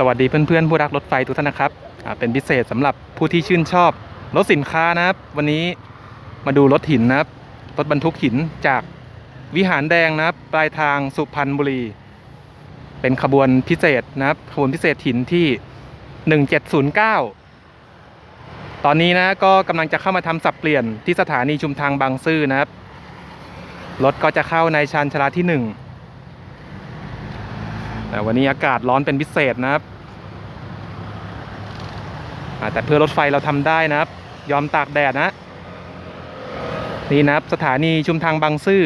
สวัสดีเพื่อนๆผู้รักรถไฟทุกท่านนะครับ เป็นพิเศษสำหรับผู้ที่ชื่นชอบรถสินค้านะครับ วันนี้มาดูรถหินนะครับ รถบรรทุกหินจากวิหารแดงนะครับ ปลายทางสุพรรณบุรี เป็นขบวนพิเศษนะครับ ขบวนพิเศษหินที่ 1709 ตอนนี้นะก็กำลังจะเข้ามาทำสับเปลี่ยนที่สถานีชุมทางบางซื่อนะครับ รถก็จะเข้าในชานชลาที่หนึ่ง แต่วันนี้อากาศร้อนเป็นพิเศษนะครับแต่เพื่อรถไฟเราทำได้นะครับ ยอมตากแดดนะ นี่นะครับสถานีชุมทางบางซื่อ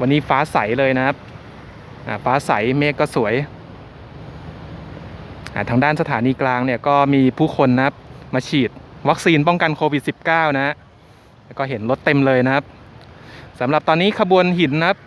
วันนี้ฟ้าใสเลยนะครับฟ้าใสเมฆก็สวย ทางด้านสถานีกลางเนี่ยก็มีผู้คนนะครับมาฉีดวัคซีนป้องกันโควิด -19 นะฮะแล้วก็เห็นรถเต็มเลยนะครับสำหรับตอนนี้ขบวนหินนะครับ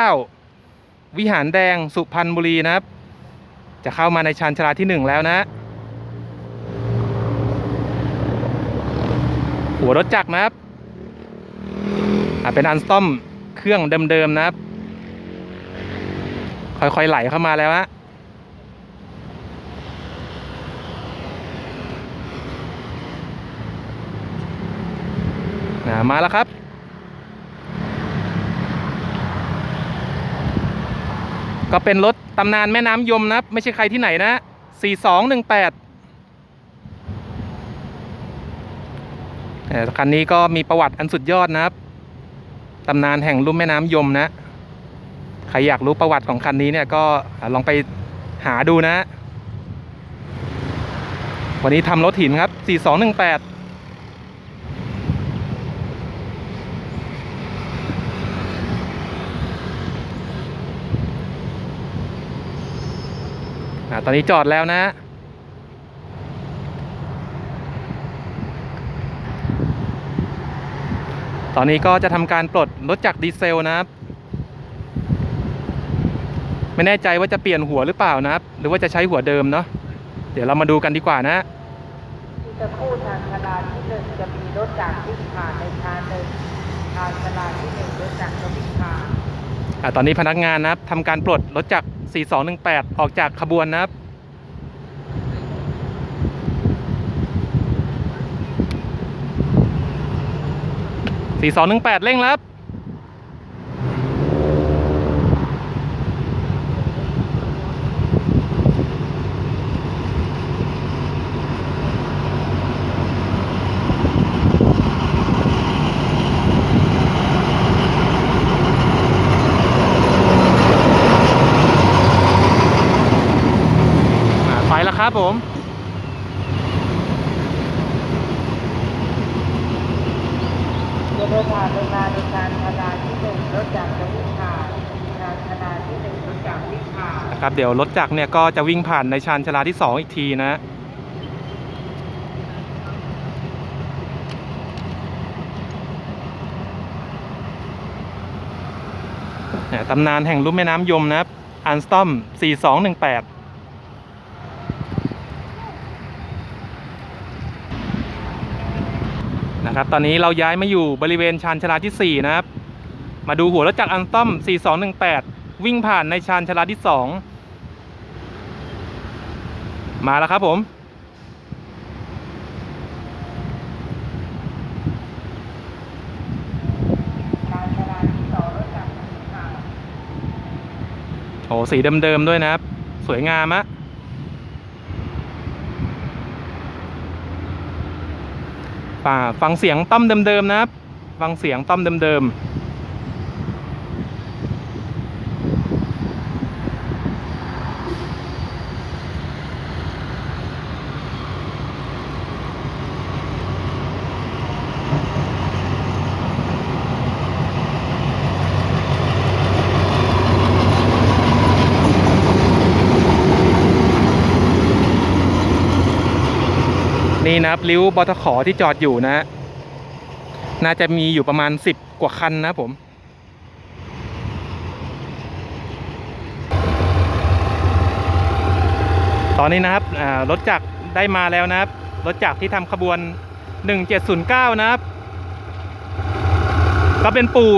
1709 วิหารแดงสุพรรณบุรีนะครับ จะเข้ามาในชานชาลาที่หนึ่งแล้วนะ หัวรถจักรนะครับเป็นอันสตอมเครื่องเดิมๆนะครับ ค่อยๆไหลเข้ามาแล้วฮะมาแล้วครับ ก็เป็นรถตำนานแม่น้ำยมนะไม่ใช่ใครที่ไหนนะ 4218เอ่คันนี้ก็มีประวัติอันสุดยอดนะครับตำนานแห่งลุ่มแม่น้ำยมนะ ใครอยากรู้ประวัติของคันนี้เนี่ยก็ลองไปหาดูนะ วันนี้ทำรถหินครับ 4218 ตอนนี้จอดแล้วนะ ตอนนี้ก็จะทำการปลดรถจักรดีเซลนะครับ ไม่แน่ใจว่าจะเปลี่ยนหัวหรือเปล่านะครับ หรือว่าจะใช้หัวเดิมเนาะ เดี๋ยวเรามาดูกันดีกว่านะที่จะคู่ทางชลาที่หนึ่งจะมีรถจากรวิ่งผ่านในชานหนึ่งทางชลาที่หนึ่งรถจากรจะวิ่งผ่านอ่าตอนนี้พนักงานนะครับทำการปลดรถจักร4218 ออกจากขบวนนะครับ สี่สองหนึ่งแปดเร่งแล้วครับผม จะเดินผ่านไปมาในชานชลาที่หนึ่งรถ จากรจะวิ่งผ่านชานชลาที่หนึ่งรถจากรวิ่งผ่านนะครับเดี๋ยวรถจักรเนี่ยก็จะวิ่งผ่านในชานชาลาที่ 2 อีกทีนะ ตำนานแห่งลุ่มแม่น้ำยมนะครับ อันสตอม 4218นะครับตอนนี้เราย้ายมาอยู่บริเวณชานชาลาที่ 4 นะครับ มาดูหัวรถจักรอันสตอม 4218 วิ่งผ่านในชานชลาที่ 2 มาแล้วครับผมโอ้สีเดิมๆด้วยนะครับ สวยงามอะป่าฟังเสียงต้อมเดิมๆนะครับ ฟังเสียงต้อมเดิมๆ นี่นะครับริ้วบทขอที่จอดอยู่นะฮะน่าจะมีอยู่ประมาณ10กว่าคันนะผมตอนนี้นะครับรถจักรได้มาแล้วนะครับ รถจักรที่ทำขบวน 1709 นะครับ ก็เป็นปู่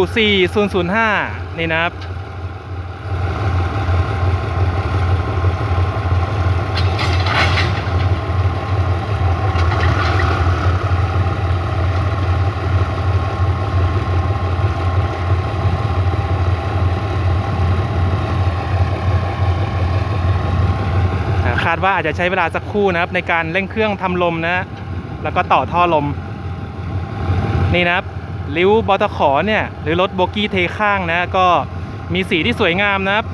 4005 นี่นะครับ ว่าอาจจะใช้เวลาสักครู่นะครับ ในการเร่งเครื่องทำลมนะแล้วก็ต่อท่อลม นี่นะครับริ้วบอตขอเนี่ยหรือรถโบกี้เทข้างนะ ก็มีสีที่สวยงามนะครับ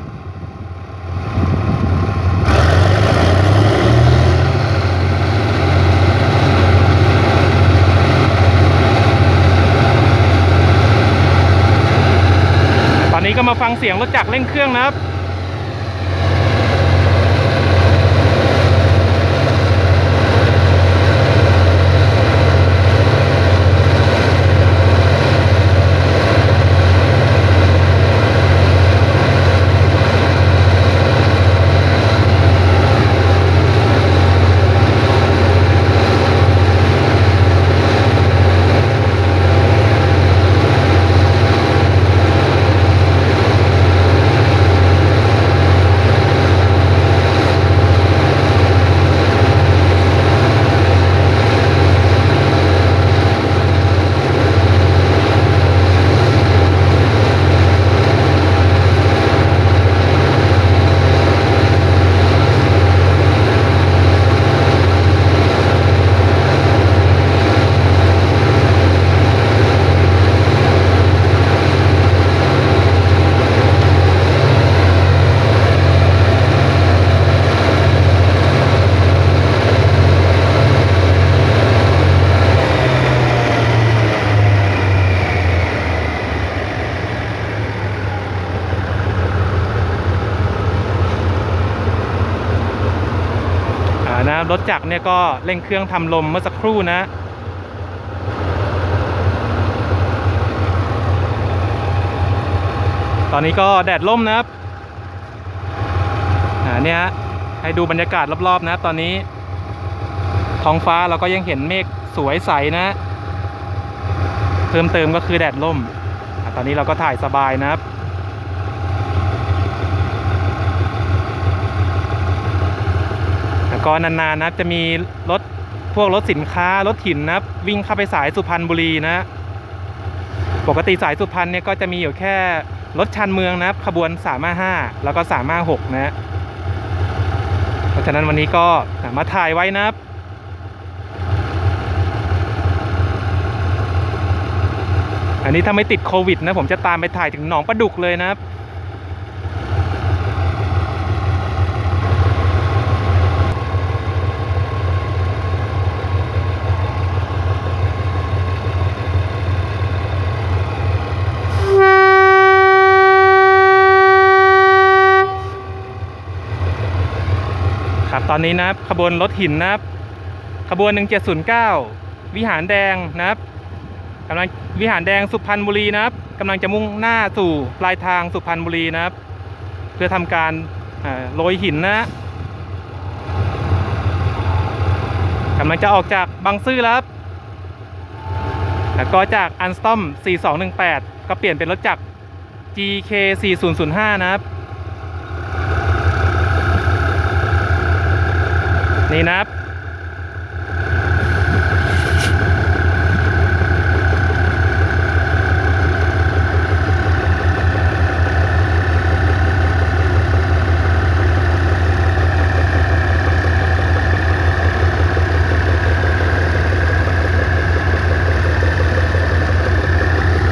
ตอนนี้ก็มาฟังเสียงรถจักรเร่งเครื่องนะครับ รถจักรเนี่ยก็เร่งเครื่องทำลมเมื่อสักครู่นะตอนนี้ก็แดดล่มนะครับอ่าเนี่ยให้ดูบรรยากาศรอบๆนะครับตอนนี้ ท้องฟ้าเราก็ยังเห็นเมฆสวยใสนะ เพิ่มเติมก็คือแดดล่มอตอนนี้เราก็ถ่ายสบายนะครับ แล้ว ก็นานๆนะครับจะมีรถพวกรถสินค้ารถหินนะวิ่งเข้าไปสายสุพรรณบุรีนะ ปกติสายสุพรรณเนี่ยก็จะมีอยู่แค่รถชันเมืองนะขบวน355แล้วก็356นะเพราะฉะนั้นวันนี้ก็มาถ่ายไว้นะครับอันนี้ถ้าไม่ติดโควิดนะผมจะตามไปถ่ายถึงหนองประดุกเลยนะครับ ตอนนี้นะครับขบวนรถหินนะครับ ขบวน 1709 วิหารแดงนะครับกำลังวิหารแดงสุพรรณบุรีนะครับกำลังจะมุ่งหน้าสู่ปลายทางสุพรรณบุรีนะครับ เพื่อทำการอ่าโรยหินนะกำลังจะออกจากบางซื่อแล้วครับแล้วก็จากอันสตอม 4218 ก็เปลี่ยนเป็นรถจักร GK 4005 นะครับ นี่นะครับ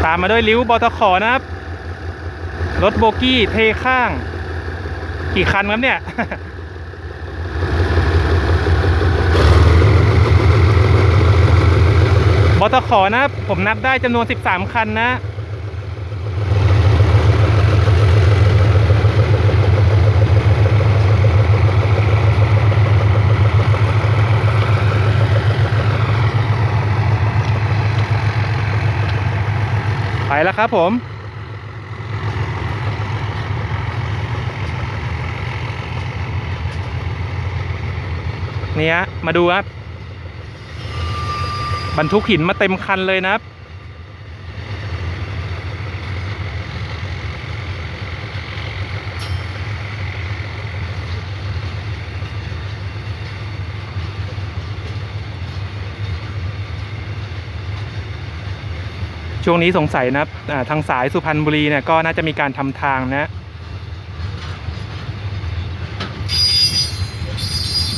ตามมาด้วยริ้วบอตขอนะครับ รถโบกี้เทข้าง กี่คันครับเนี่ย บตขอนะ ผมนับได้จำนวน 13 คันนะ ไปแล้วครับผมนี่ฮะมาดูครับ บรรทุกหินมาเต็มคันเลยนะครับ ช่วงนี้สงสัยนะครับทางสายสุพรรณบุรีเนี่ยก็น่าจะมีการทำทางนะ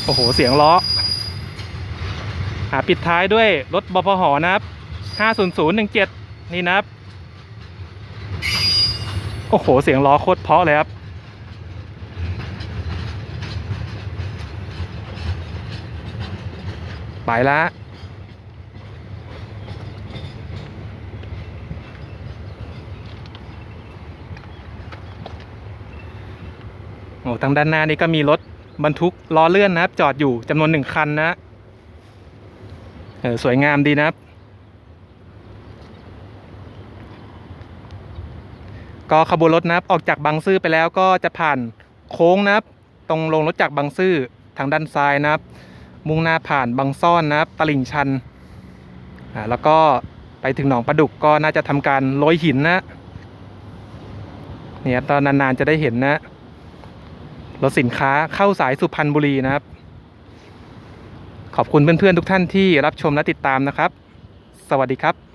โอ้โห เสียงล้อ ปิดท้ายด้วยรถบพหนะครับ 50017 นี่นะครับ โอ้โห เสียงล้อโคตรเพาะเลยครับ ไปละโอ้ทางด้านหน้านี่ก็มีรถบรรทุกล้อเลื่อนนะครับ จอดอยู่จำนวนหนึ่งคันนะ เออสวยงามดีนะครับ ก็ขบวนรถนะครับออกจากบางซื่อไปแล้วก็จะผ่านโค้งนะครับ ตรงลงรถจากบางซื่อทางด้านซ้ายนะครับ มุ่งหน้าผ่านบางซ่อนนะครับตลิ่งชันอ่าแล้วก็ไปถึงหนองประดุกก็น่าจะทำการโรยหินนะเนี่ยตอนนานๆจะได้เห็นนะรถสินค้าเข้าสายสุพรรณบุรีนะครับ ขอบคุณเพื่อนๆทุกท่านที่รับชมและติดตามนะครับ สวัสดีครับ